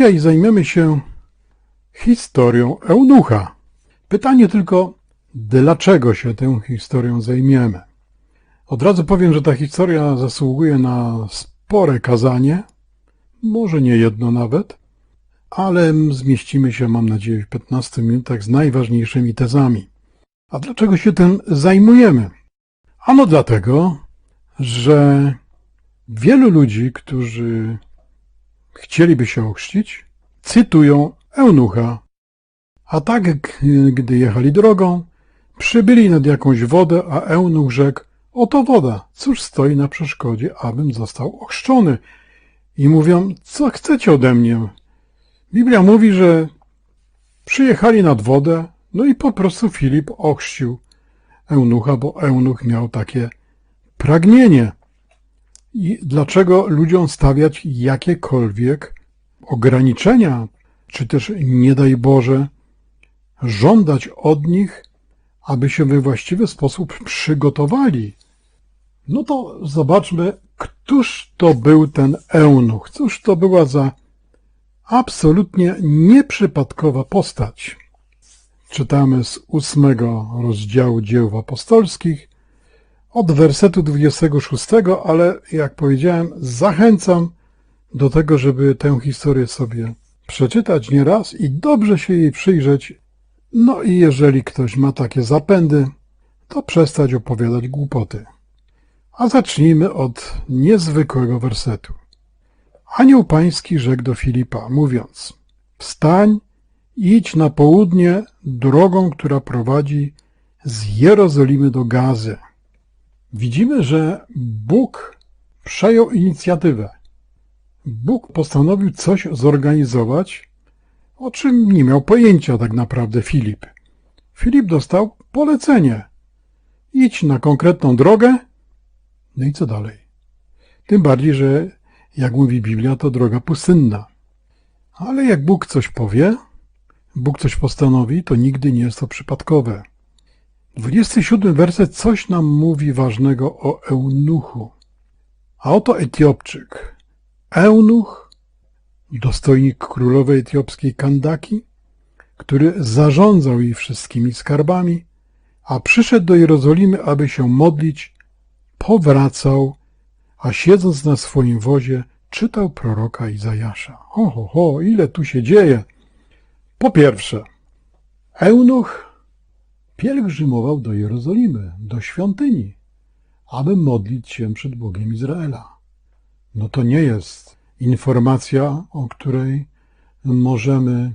Dzisiaj zajmiemy się historią eunucha. Pytanie tylko, dlaczego się tą historią zajmiemy? Od razu powiem, że ta historia zasługuje na spore kazanie, może nie jedno nawet, ale zmieścimy się, mam nadzieję, w 15 minutach z najważniejszymi tezami. A dlaczego się tym zajmujemy? Ano dlatego, że wielu ludzi, którzy chcieliby się ochrzcić, cytują eunucha. A tak, gdy jechali drogą, przybyli nad jakąś wodę, a eunuch rzekł, oto woda, cóż stoi na przeszkodzie, abym został ochrzczony. I mówią, co chcecie ode mnie? Biblia mówi, że przyjechali nad wodę, no i po prostu Filip ochrzcił eunucha, bo eunuch miał takie pragnienie. I dlaczego ludziom stawiać jakiekolwiek ograniczenia, czy też nie daj Boże, żądać od nich, aby się we właściwy sposób przygotowali? No to zobaczmy, któż to był ten eunuch, cóż to była za absolutnie nieprzypadkowa postać. Czytamy z ósmego rozdziału dzieł apostolskich, od wersetu 26, ale jak powiedziałem, zachęcam do tego, żeby tę historię sobie przeczytać nieraz i dobrze się jej przyjrzeć. No i jeżeli ktoś ma takie zapędy, to przestać opowiadać głupoty. A zacznijmy od niezwykłego wersetu. Anioł pański rzekł do Filipa, mówiąc, wstań, idź na południe drogą, która prowadzi z Jerozolimy do Gazy. Widzimy, że Bóg przejął inicjatywę. Bóg postanowił coś zorganizować, o czym nie miał pojęcia tak naprawdę Filip. Filip dostał polecenie. Idź na konkretną drogę, no i co dalej? Tym bardziej, że jak mówi Biblia, to droga pustynna. Ale jak Bóg coś powie, Bóg coś postanowi, to nigdy nie jest to przypadkowe. 27 werset coś nam mówi ważnego o eunuchu. A oto Etiopczyk. Eunuch, dostojnik królowej etiopskiej Kandaki, który zarządzał jej wszystkimi skarbami, a przyszedł do Jerozolimy, aby się modlić, powracał, a siedząc na swoim wozie, czytał proroka Izajasza. Ho, ho, ho, ile tu się dzieje! Po pierwsze, eunuch pielgrzymował do Jerozolimy, do świątyni, aby modlić się przed Bogiem Izraela. No to nie jest informacja, o której możemy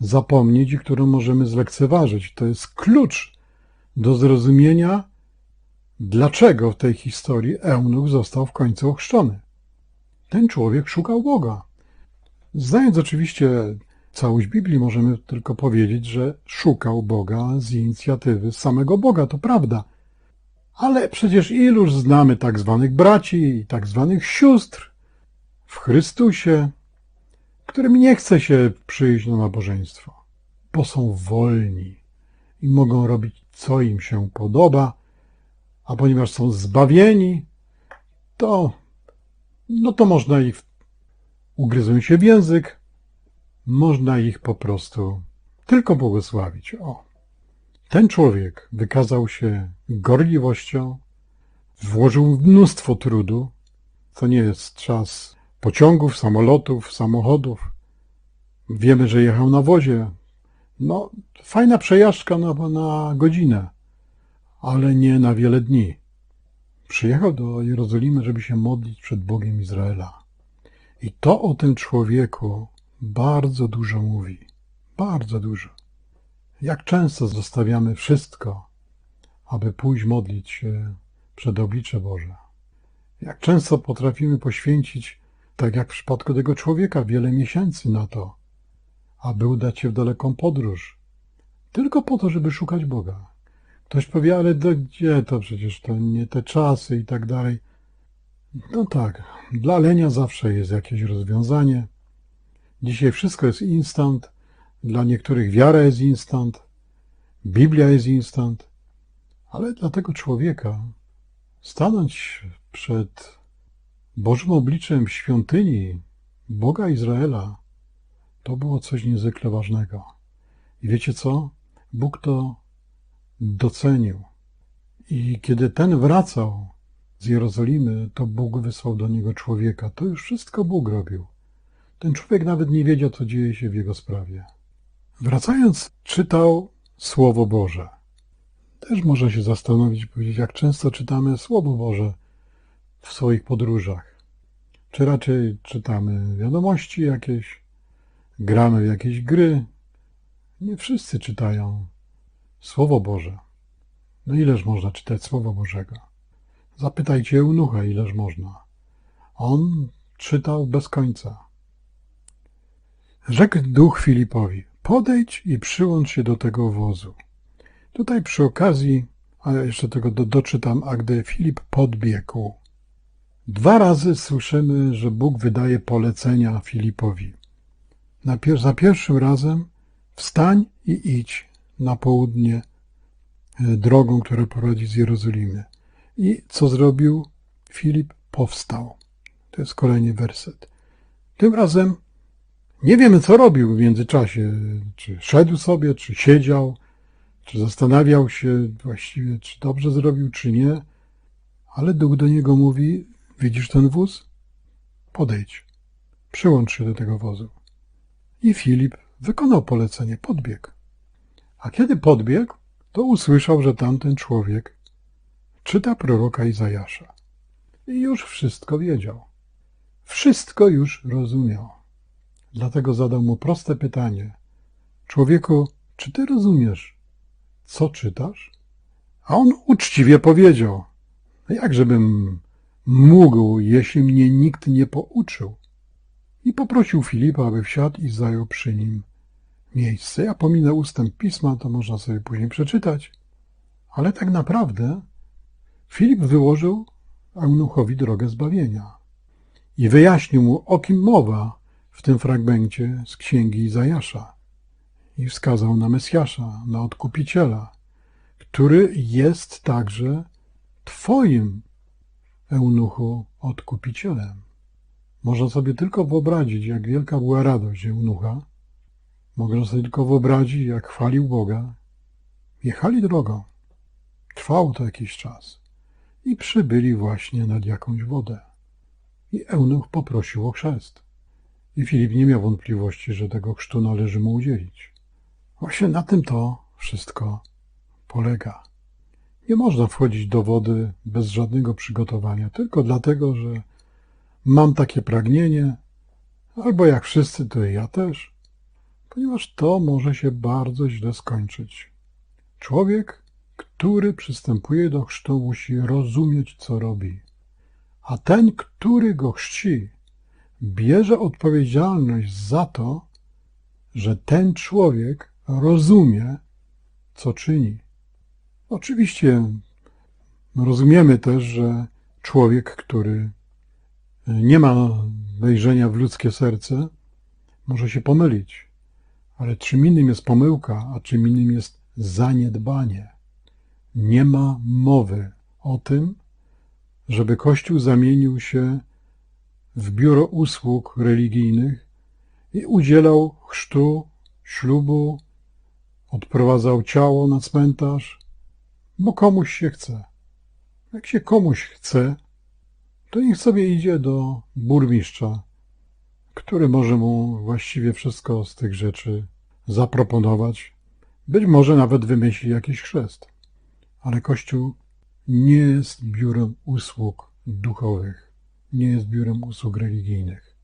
zapomnieć i którą możemy zlekceważyć. To jest klucz do zrozumienia, dlaczego w tej historii eunuch został w końcu ochrzczony. Ten człowiek szukał Boga. Znając oczywiście całość Biblii, możemy tylko powiedzieć, że szukał Boga z inicjatywy samego Boga, to prawda. Ale przecież iluż znamy tak zwanych braci i tak zwanych sióstr w Chrystusie, którym nie chce się przyjść na nabożeństwo, bo są wolni i mogą robić, co im się podoba, a ponieważ są zbawieni, to, no to można ich, ugryzą się w język, można ich po prostu tylko błogosławić. O. Ten człowiek wykazał się gorliwością, włożył mnóstwo trudu. To nie jest czas pociągów, samolotów, samochodów. Wiemy, że jechał na wozie. No, fajna przejażdżka na, na godzinę, ale nie na wiele dni. Przyjechał do Jerozolimy, żeby się modlić przed Bogiem Izraela. I to o tym człowieku bardzo dużo mówi. Bardzo dużo. Jak często zostawiamy wszystko, aby pójść modlić się przed oblicze Boże. Jak często potrafimy poświęcić, tak jak w przypadku tego człowieka, wiele miesięcy na to, aby udać się w daleką podróż, tylko po to, żeby szukać Boga. Ktoś powie, ale do, gdzie to przecież to nie te czasy i tak dalej. No tak, dla lenia zawsze jest jakieś rozwiązanie. Dzisiaj wszystko jest instant. Dla niektórych wiara jest instant. Biblia jest instant. Ale dla tego człowieka stanąć przed Bożym obliczem świątyni Boga Izraela To było coś niezwykle ważnego. I wiecie co? Bóg to docenił. I kiedy ten wracał z Jerozolimy, to Bóg wysłał do niego człowieka. To już wszystko Bóg robił. Ten człowiek nawet nie wiedział, co dzieje się w jego sprawie. Wracając, czytał Słowo Boże. Też można się zastanowić, powiedzieć, jak często czytamy Słowo Boże w swoich podróżach. Czy raczej czytamy wiadomości jakieś, gramy w jakieś gry. Nie wszyscy czytają Słowo Boże. No ileż można czytać Słowa Bożego? Zapytajcie Eunucha, ileż można. On czytał bez końca. Rzekł duch Filipowi, podejdź i przyłącz się do tego wozu. Tutaj przy okazji, a ja jeszcze tego do, doczytam, a gdy Filip podbiegł, dwa razy słyszymy, że Bóg wydaje polecenia Filipowi. Na pier za pierwszym razem wstań i idź na południe e, drogą, która prowadzi z Jerozolimy. I co zrobił? Filip powstał. To jest kolejny werset. Tym razem nie wiemy, co robił w międzyczasie. Czy szedł sobie, czy siedział, czy zastanawiał się właściwie, czy dobrze zrobił, czy nie. Ale duch do niego mówi: Widzisz ten wóz? Podejdź, przyłącz się do tego wozu. I Filip wykonał polecenie, podbiegł. A kiedy podbiegł, to usłyszał, że tamten człowiek czyta proroka Izajasza. I już wszystko wiedział. Wszystko już rozumiał. Dlatego zadał mu proste pytanie. Człowieku, czy ty rozumiesz, co czytasz? A on uczciwie powiedział. Jakżebym mógł, jeśli mnie nikt nie pouczył? I poprosił Filipa, aby wsiadł i zajął przy nim miejsce. Ja pominę ustęp pisma, to można sobie później przeczytać. Ale tak naprawdę Filip wyłożył eunuchowi drogę zbawienia i wyjaśnił mu, o kim mowa w tym fragmencie z księgi Izajasza i wskazał na Mesjasza, na Odkupiciela, który jest także Twoim eunuchu Odkupicielem. Można sobie tylko wyobrazić, jak wielka była radość eunucha. Można sobie tylko wyobrazić, jak chwalił Boga. Jechali drogą. Trwało to jakiś czas. I przybyli właśnie nad jakąś wodę. I eunuch poprosił o chrzest. I Filip nie miał wątpliwości, że tego chrztu należy mu udzielić. Właśnie na tym to wszystko polega. Nie można wchodzić do wody bez żadnego przygotowania, tylko dlatego, że mam takie pragnienie, albo jak wszyscy, to i ja też, ponieważ to może się bardzo źle skończyć. Człowiek, który przystępuje do chrztu, musi rozumieć, co robi. A ten, który go chrzci, bierze odpowiedzialność za to, że ten człowiek rozumie, co czyni. Oczywiście rozumiemy też, że człowiek, który nie ma wejrzenia w ludzkie serce, może się pomylić. Ale czym innym jest pomyłka, a czym innym jest zaniedbanie. Nie ma mowy o tym, żeby Kościół zamienił się w biuro usług religijnych i udzielał chrztu, ślubu, odprowadzał ciało na cmentarz, bo komuś się chce. Jak się komuś chce, to niech sobie idzie do burmistrza, który może mu właściwie wszystko z tych rzeczy zaproponować. Być może nawet wymyśli jakiś chrzest. Ale Kościół nie jest biurem usług duchowych, nie jest biurem usług religijnych.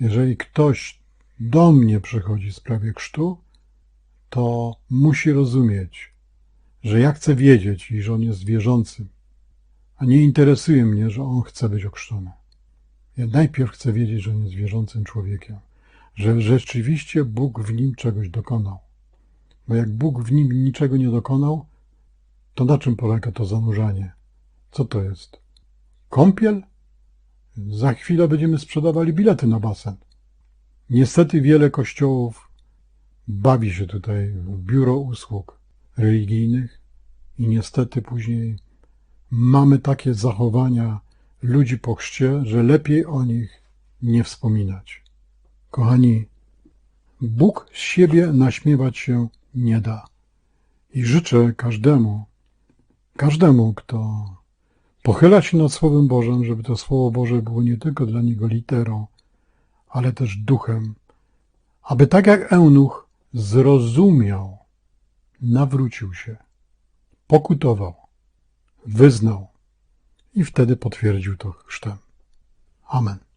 Jeżeli ktoś do mnie przychodzi w sprawie chrztu, to musi rozumieć, że ja chcę wiedzieć i że on jest wierzącym, a nie interesuje mnie, że on chce być okrzczony. Ja najpierw chcę wiedzieć, że on jest wierzącym człowiekiem, że rzeczywiście Bóg w nim czegoś dokonał. Bo jak Bóg w nim niczego nie dokonał, to na czym polega to zanurzanie? Co to jest? Kąpiel? Za chwilę będziemy sprzedawali bilety na basen. Niestety wiele kościołów bawi się tutaj w biuro usług religijnych i niestety później mamy takie zachowania ludzi po chrzcie, że lepiej o nich nie wspominać. Kochani, Bóg z siebie naśmiewać się nie da. I życzę każdemu, każdemu, kto pochyla się nad Słowem Bożym, żeby to Słowo Boże było nie tylko dla niego literą, ale też duchem, aby tak jak Eunuch zrozumiał, nawrócił się, pokutował, wyznał i wtedy potwierdził to chrztem. Amen.